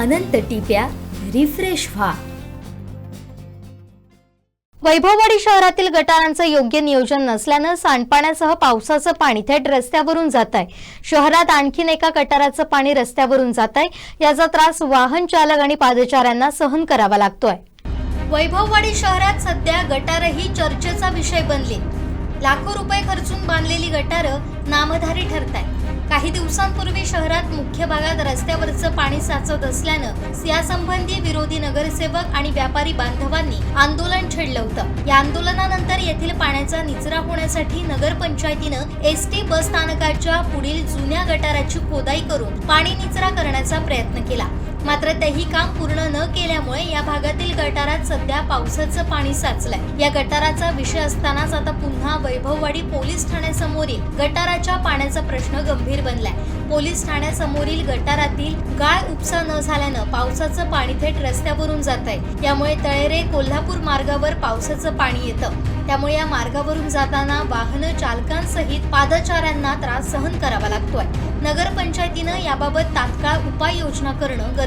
अनंत टिप्या refresh व्हा. वैभववाडी शहरातील गटारांचं योग्य नियोजन नसल्यानं सांडपाण्यासह पावसाचं पाणी थेट रस्त्यावरून जात आहे शहरात आणखीन एका गटाराचं पाणी रस्त्यावरून जात आहे याचा त्रास वाहन चालक आणि पादचाऱ्यांना सहन करावा लागतोय. वैभववाडी शहरात सध्या गटारही चर्चेचा विषय बनले लाखो रुपये खर्चून बांधलेली गटारं नामधारी ठरत आहे काही दिवसांपूर्वी शहरात मुख्य भागात रस्त्यावरचं पाणी साचत असल्यानं यासंबंधी विरोधी नगरसेवक आणि व्यापारी बांधवांनी आंदोलन छेडलं होतं. या आंदोलनानंतर येथील पाण्याचा निचरा होण्यासाठी नगरपंचायतीनं एस टी बस स्थानकाच्या पुढील जुन्या गटाराची खोदाई करून पाणी निचरा करण्याचा प्रयत्न केला. मात्र तेही काम पूर्ण न केल्यामुळे या भागातील गटारात सध्या पावसाचं पाणी साचलंय. या गटाराचा विषय असतानाच आता पुन्हा वैभववाडी पोलीस ठाण्यासमोरील गटाराच्या पाण्याचा प्रश्न गंभीर बनलाय. पोलीस ठाण्यासमोरील गटारातील गाळ उपसा न झाल्यानं पावसाचं पाणी थेट रस्त्यावरून जात आहे यामुळे तळेरे कोल्हापूर मार्गावर पावसाचं पाणी येतं. त्यामुळे या मार्गावरून जाताना वाहन चालकांसहित पादचाऱ्यांना त्रास सहन करावा लागतोय. नगरपंचायतीनं याबाबत तात्काळ उपाययोजना करणं